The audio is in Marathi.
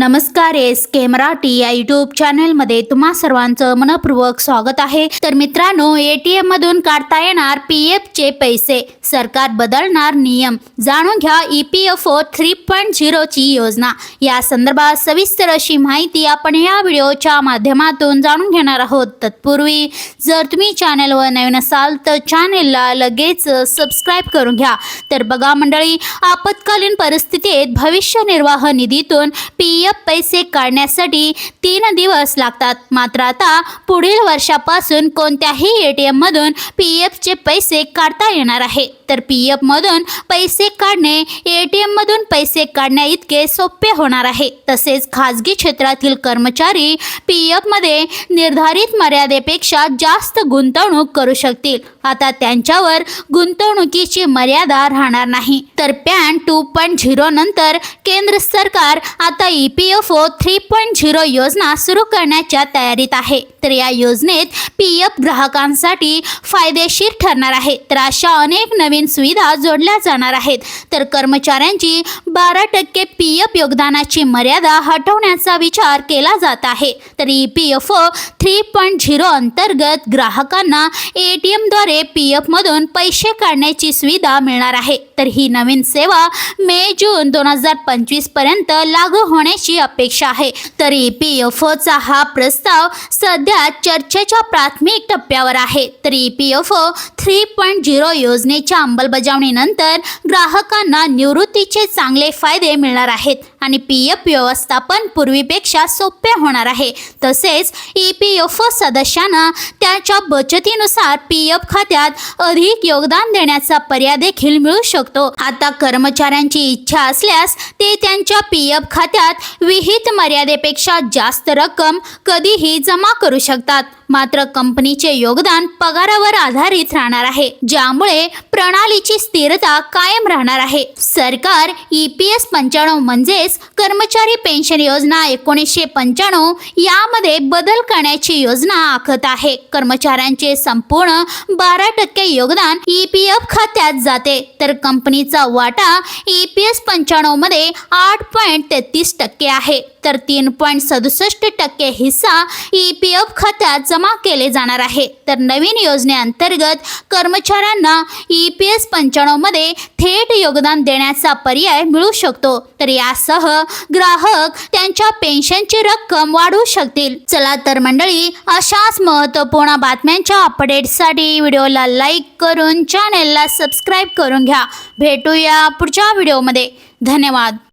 नमस्कार एस के मराठी या युट्यूब चॅनलमध्ये तुम्हा सर्वांचं मनपूर्वक स्वागत आहे. तर मित्रांनो ए टी एममधून काढता येणार पी एफचे पैसे. सरकार बदलणार नियम. जाणून घ्या E P F O three point झिरोची योजना. या संदर्भात सविस्तर अशी माहिती आपण या व्हिडिओच्या माध्यमातून जाणून घेणार आहोत. तत्पूर्वी जर तुम्ही चॅनलवर नवीन असाल तर चॅनेलला लगेच सबस्क्राईब करून घ्या. तर बघा मंडळी आपत्कालीन परिस्थितीत भविष्य निर्वाह निधीतून पी पैसे काढण्यासाठी तीन दिवस लागतात. मात्र आता पुढील वर्षापासून कोणत्याही ए टी एममधून पी एफचे पैसे काढता येणार आहे. तर पी एफमधून पैसे काढणे ए टी एममधून पैसे काढण्या इतके सोपे होणार आहे. तसेच खाजगी क्षेत्रातील कर्मचारी पी एफमध्ये निर्धारित मर्यादेपेक्षा जास्त गुंतवणूक करू शकतील. आता त्यांच्यावर गुंतवणुकीची मर्यादा राहणार नाही. तर पॅन टू पॉईंट झिरो नंतर केंद्र सरकार आता E P F O three point zero योजना सुरू करण्याच्या तयारीत आहे. तर या योजनेत पी एफ ग्राहकांसाठी फायदेशीर ठरणार आहे. तर अशा अनेक नवीन सुविधा जोडल्या जाणार आहेत. तर कर्मचाऱ्यांची बारा टक्के पी एफ योगदानाची मर्यादा हटवण्याचा विचार केला जात आहे. तर E P F O three point zero अंतर्गत ग्राहकांना ए टी एमद्वारे पी एफमधून पैसे काढण्याची सुविधा मिळणार आहे. तर ही नवीन सेवा मे जून दोन हजार पंचवीसपर्यंत लागू होण्याची अपेक्षा आहे. तर ई पी एफ ओचा हा प्रस्ताव सध्या चर्चेच्या प्राथमिक टप्प्यावर आहे. तर E P F O three point zero योजनेच्या अंमलबजावणीनंतर ग्राहकांना निवृत्तीचे चांगले फायदे मिळणार आहेत आणि पी एफ व्यवस्थापन पूर्वीपेक्षा सोपे होणार आहे. तसेच ई पी एफ ओ सदस्यांना त्याच्या बचतीनुसार पी एफ खात्यात अधिक योगदान देण्याचा पर्याय देखील मिळू शकतो. आता कर्मचाऱ्यांची इच्छा असल्यास ते त्यांच्या पी एफ खात्यात विहित मर्यादेपेक्षा जास्त रक्कम कधीही जमा करू शकतात. मात्र कंपनीचे योगदान पगारावर आधारित राहणार आहे ज्यामुळे प्रणालीची स्थिरता कायम राहणार आहे. सरकार ई पी एस पंच्याण्णव म्हणजेच कर्मचारी पेन्शन योजना एकोणीसशे पंच्याण्णव यामध्ये बदल करण्याची योजना आखत आहे. कर्मचाऱ्यांचे संपूर्ण बारा टक्के योगदान ई पी एफ खात्यात जाते. तर कंपनीचा वाटा ई पी एस पंच्याण्णवमध्ये आठ पॉईंट तेहतीस टक्के आहे. तर तीन पॉईंट सदुसष्ट टक्के हिस्सा ई पी एफ खात्यात जमा केले जाणार आहे. तर नवीन योजनेअंतर्गत कर्मचाऱ्यांना ई पी एस पंच्याण्णवमध्ये थेट योगदान देण्याचा पर्याय मिळू शकतो. तर यासह ग्राहक त्यांच्या पेन्शनची रक्कम वाढवू शकतील. चला तर मंडळी अशाच महत्त्वपूर्ण बातम्यांच्या अपडेटसाठी व्हिडिओला लाईक करून चॅनेलला सबस्क्राईब करून घ्या. भेटूया पुढच्या व्हिडिओमध्ये. धन्यवाद.